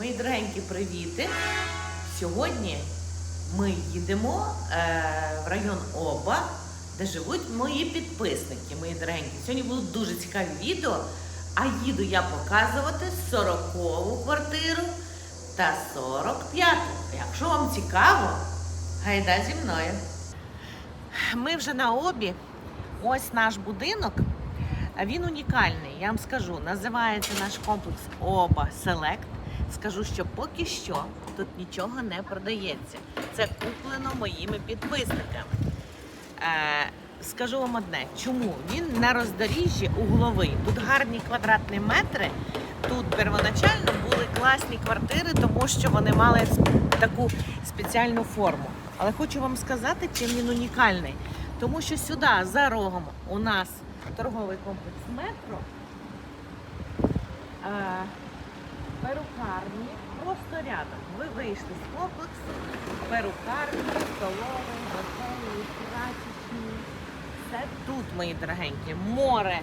Мої дорогенькі привіти! Сьогодні ми їдемо е, в район Оба, де живуть мої підписники, мої дорогенькі. Сьогодні будуть дуже цікаві відео, а їду я показувати 40-ту квартиру та 45-ту. Якщо вам цікаво, гайда зі мною. Ми вже на обі. Ось наш будинок. Він унікальний, я вам скажу. Називається наш комплекс Оба Селект. Скажу, що поки що тут нічого не продається. Це куплено моїми підписниками. Е, скажу вам одне, чому він на роздоріжжі угловий. Тут гарні квадратні метри. Тут первоначально були класні квартири, тому що вони мали таку спеціальну форму. Але хочу вам сказати, чим він унікальний. Тому що сюди за рогом у нас торговий комплекс метро, е, перукарні, просто рядом. Ви вийшли з комплексу, перукарні, столовий, готелі, прачечні. Все тут, мої дорогенькі. Море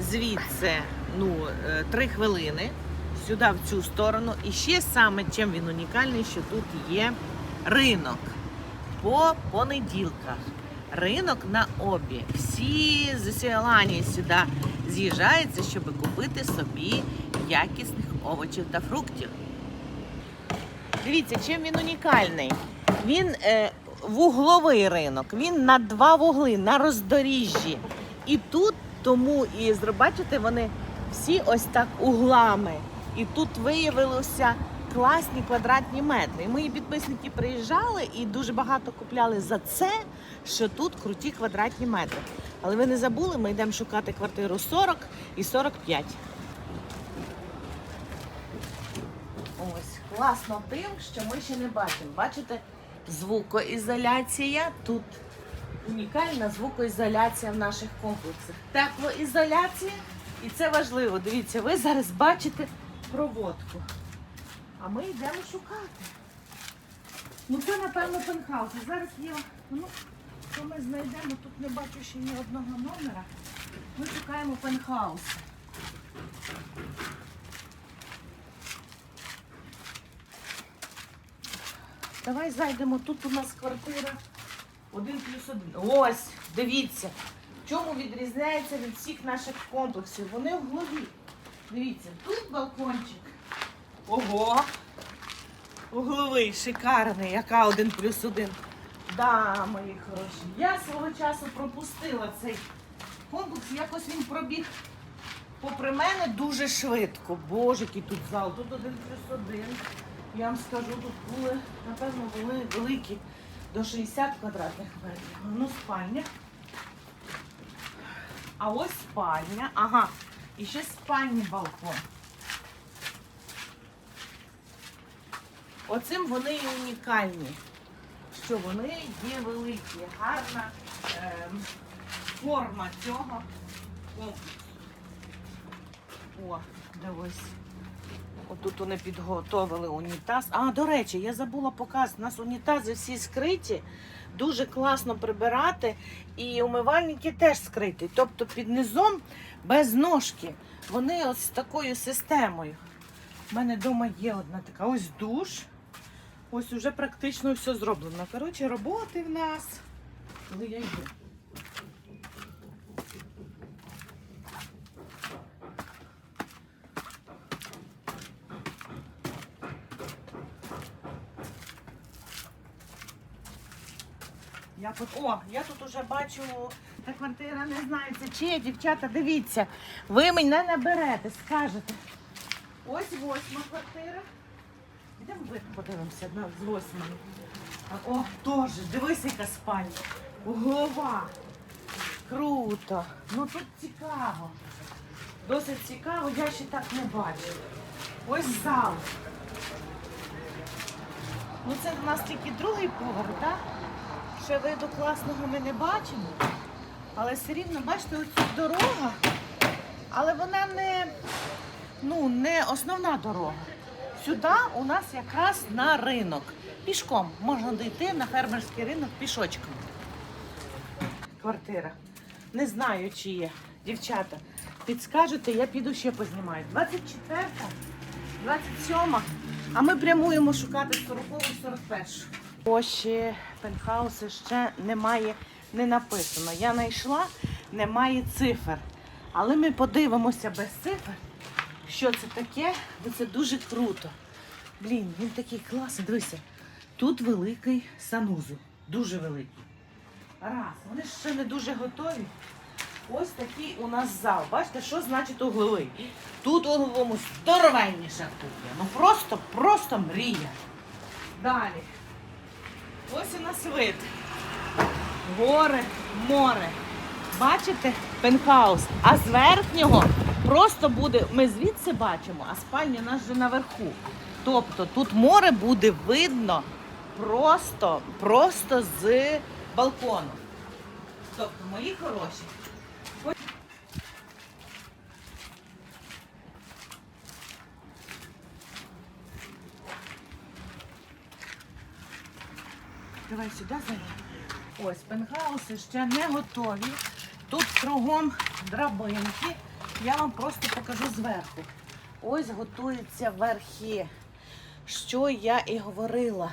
звідси ну, е, три хвилини сюди в цю сторону. І ще саме чим він унікальний, що тут є ринок по понеділках. Ринок на обі. Всі з усієї сюди з'їжджаються, щоб купити собі якісних овочів та фруктів. Дивіться, чим він унікальний. Він е, вугловий ринок, він на два вугли, на роздоріжжі. І тут тому і бачите, вони всі ось так углами. І тут виявилося класні квадратні метри. І мої підписники приїжджали і дуже багато купляли за це, що тут круті квадратні метри. Але ви не забули, ми йдемо шукати квартиру 40 і 45. Ось класно тим, що ми ще не бачимо. Бачите, звукоізоляція тут. Унікальна звукоізоляція в наших комплексах. Теплоізоляція, і це важливо. Дивіться, ви зараз бачите проводку. А ми йдемо шукати. Ну це, напевно, пентхаус. Зараз є. Ну, що ми знайдемо, тут не бачу ще ні одного номера. Ми шукаємо пентхаус. Давай зайдемо. Тут у нас квартира один плюс один. Ось, дивіться. В чому відрізняється від всіх наших комплексів? Вони в голові. Дивіться, тут балкончик. Ого! Угловий, шикарний, яка один плюс один. Да, мої хороші. Я свого часу пропустила цей комплекс. Якось він пробіг попри мене дуже швидко. Боже, який тут зал. Тут один плюс один. Я вам скажу, тут були, напевно, були великі до 60 квадратних метрів. Ну, спальня. А ось спальня. Ага. І ще спальний балкон. Оцим вони і унікальні, що вони є великі, гарна ем, форма цього комплексу. О, дивись. Отут вони підготовили унітаз. А, до речі, я забула показати. У нас унітази всі скриті, дуже класно прибирати. І умивальники теж скриті. Тобто під низом без ножки. Вони ось з такою системою. У мене вдома є одна така ось душ. Ось уже практично все зроблено. Коротше, роботи в нас. Коли я йду. Я тут, о, я тут уже бачу, та квартира не знаю, це чиє, дівчата, дивіться. Ви мене наберете, скажете. Ось восьма квартира. Йдемо ви подивимося на з восьмої. А, О, теж, дивись, яка спальня. Голова. Круто. Ну тут цікаво. Досить цікаво, я ще так не бачу. Ось зал. Ну це у нас тільки другий поверх, так? Ще виду класного ми не бачимо. Але все рівно, бачите, оцю дорога, але вона не, ну, не основна дорога. Сюди у нас якраз на ринок. Пішком можна дійти на фермерський ринок пішочком. Квартира. Не знаю, чи є. Дівчата, підскажете, я піду ще познімаю. 24, 27, А ми прямуємо шукати 40-го, 41 Ось пентхауси ще немає, не написано. Я знайшла, немає цифр. Але ми подивимося без цифр, що це таке, бо це дуже круто. Блін, він такий класний. Дивися, тут великий санузел, дуже великий. Раз, вони ще не дуже готові. Ось такий у нас зал. Бачите, що значить угловий? Тут угловому здоровенніша кухня. Ну просто, просто мрія. Далі. Ось у нас вид. Гори, море. Бачите, пентхаус. А з верхнього просто буде, ми звідси бачимо, а спальня у нас вже наверху. Тобто тут море буде видно просто, просто з балкону. Тобто, мої хороші. Давай сюди зайдемо. Ось пентхауси ще не готові. Тут кругом драбинки. Я вам просто покажу зверху. Ось готуються верхи. Що я і говорила.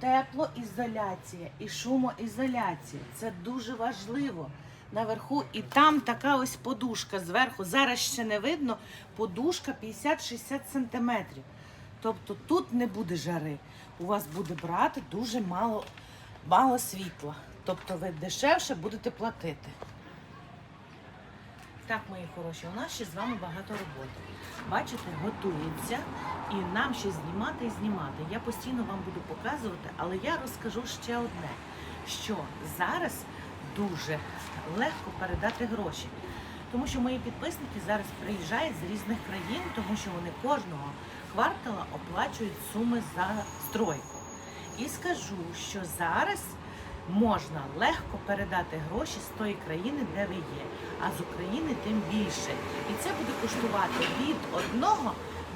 Теплоізоляція і шумоізоляція. Це дуже важливо. Наверху, і там така ось подушка зверху. Зараз ще не видно. Подушка 50-60 сантиметрів. Тобто тут не буде жари. У вас буде брати дуже мало, мало світла. Тобто ви дешевше будете платити. Так, мої хороші, у нас ще з вами багато роботи. Бачите, готується і нам ще знімати і знімати. Я постійно вам буду показувати, але я розкажу ще одне, що зараз дуже легко передати гроші. Тому що мої підписники зараз приїжджають з різних країн, тому що вони кожного квартала оплачують суми за стройку. І скажу, що зараз можна легко передати гроші з тої країни, де ви є, а з України тим більше. І це буде коштувати від 1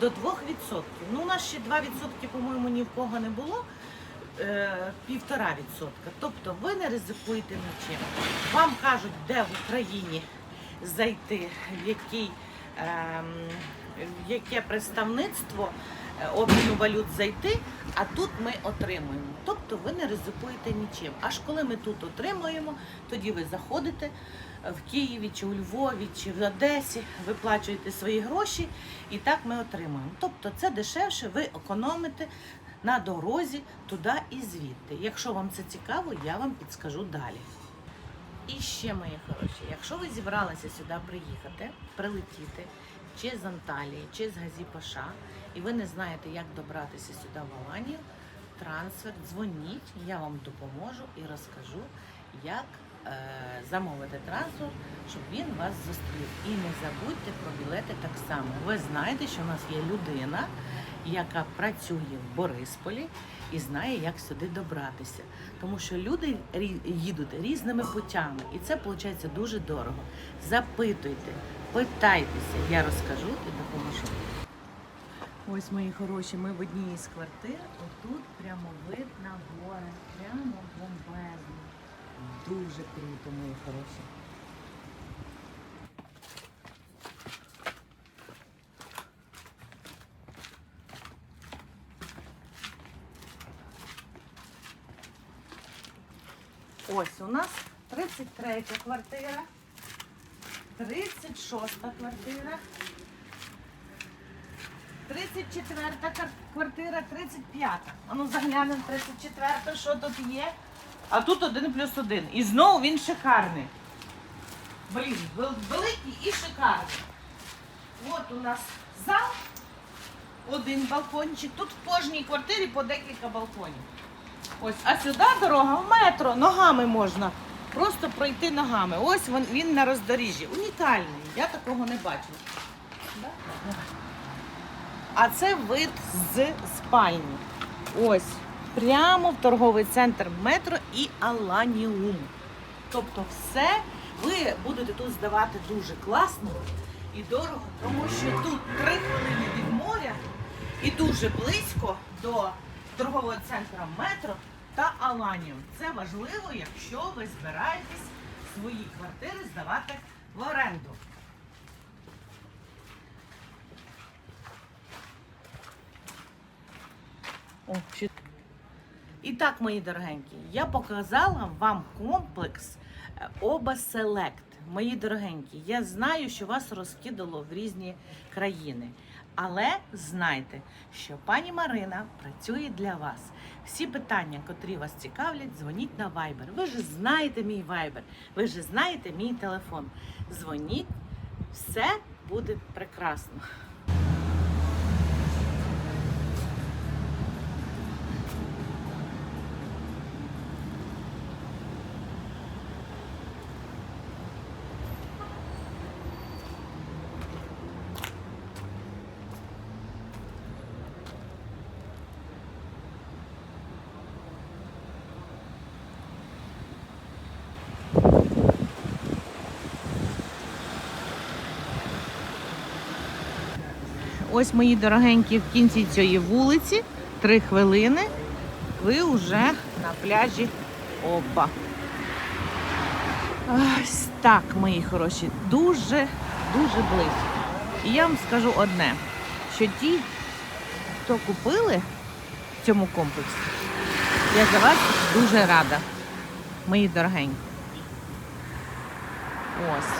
до 2%. Ну, у нас ще 2%, по-моєму, ні в кого не було. е, Півтора відсотка. Тобто ви не ризикуєте нічим. Вам кажуть, де в Україні зайти, в який, ем, в яке представництво е, обміну валют зайти, а тут ми отримуємо. Тобто ви не ризикуєте нічим. Аж коли ми тут отримуємо, тоді ви заходите в Києві чи у Львові чи в Одесі, виплачуєте свої гроші, і так ми отримуємо. Тобто це дешевше, ви економите на дорозі туди і звідти. Якщо вам це цікаво, я вам підскажу далі. І ще, мої хороші, якщо ви зібралися сюди приїхати, прилетіти, чи з Анталії, чи з Газіпаша, і ви не знаєте, як добратися сюди в Аланію, трансфер, дзвоніть, я вам допоможу і розкажу, як е, замовити трансфер, щоб він вас зустрів. І не забудьте про білети так само. Ви знаєте, що в нас є людина, яка працює в Борисполі і знає, як сюди добратися. Тому що люди їдуть різними путями, і це виходить дуже дорого. Запитуйте, питайтеся, я розкажу і допоможу. Ось мої хороші, ми в одній із квартир. Отут прямо вид на гори, прямо бомбезно. Дуже круто, мої хороші. Ось у нас 33 квартира, 36 квартира, 34 квартира, 35. А ну заглянемо 34, що тут є. А тут один плюс один. І знову він шикарний. Блін, великий і шикарний. От у нас зал, один балкончик. Тут в кожній квартирі по декілька балконів. Ось, а сюди дорога в метро, ногами можна. Просто пройти ногами. Ось він, він на роздоріжжі. Унікальний. Я такого не бачила. А це вид з спальні. Ось. Прямо в торговий центр метро і Аланіум. Тобто все ви будете тут здавати дуже класно і дорого, тому що тут три хвилини від моря і дуже близько до торгового центру метро та Аланіум. Це важливо, якщо ви збираєтесь свої квартири здавати в оренду. І так, мої дорогенькі, я показала вам комплекс е, Оба Селект. Мої дорогенькі, я знаю, що вас розкидало в різні країни. Але знайте, що пані Марина працює для вас. Всі питання, котрі вас цікавлять, дзвоніть на Viber. Ви ж знаєте мій Viber, ви ж знаєте мій телефон. Дзвоніть, все буде прекрасно. Ось мої дорогенькі в кінці цієї вулиці, три хвилини. Ви вже на пляжі оба. Ось так, мої хороші, дуже, дуже близько. І я вам скажу одне, що ті, хто купили в цьому комплексі, я за вас дуже рада, мої дорогенькі. Ось.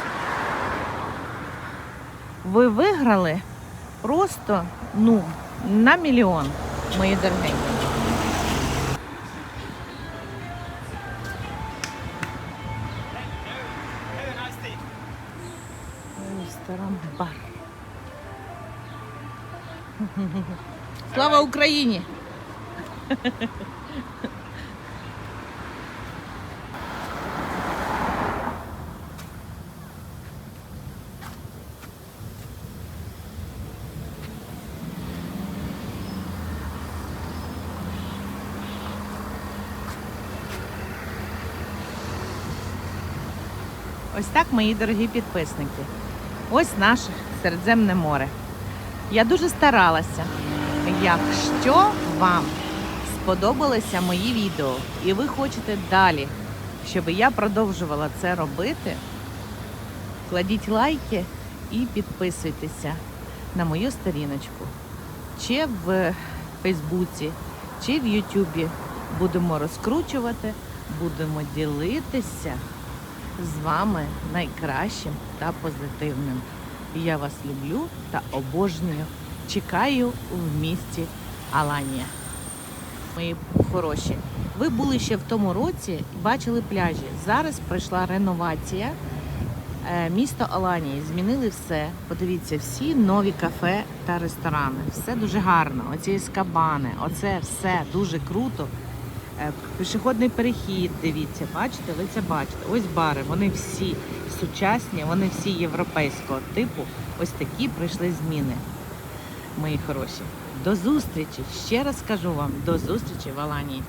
Ви виграли просто ну, на мільйон, мої дорогенькі. Ресторан бар. Слава Україні! Ось так, мої дорогі підписники. Ось наше Середземне море. Я дуже старалася. Якщо вам сподобалися мої відео і ви хочете далі, щоб я продовжувала це робити, кладіть лайки і підписуйтеся на мою сторіночку. Чи в Фейсбуці, чи в Ютубі. Будемо розкручувати, будемо ділитися з вами найкращим та позитивним. Я вас люблю та обожнюю. Чекаю в місті Аланія. Мої хороші. Ви були ще в тому році і бачили пляжі. Зараз пройшла реновація. Е, Місто Аланії змінили все. Подивіться, всі нові кафе та ресторани. Все дуже гарно. Оці скабани, оце все дуже круто. Е, Пішохідний перехід, дивіться, бачите, ви це бачите. Ось бари, вони всі сучасні, вони всі європейського типу. Ось такі прийшли зміни. Мої хороші. До зустрічі! Ще раз кажу вам, до зустрічі в Аланії.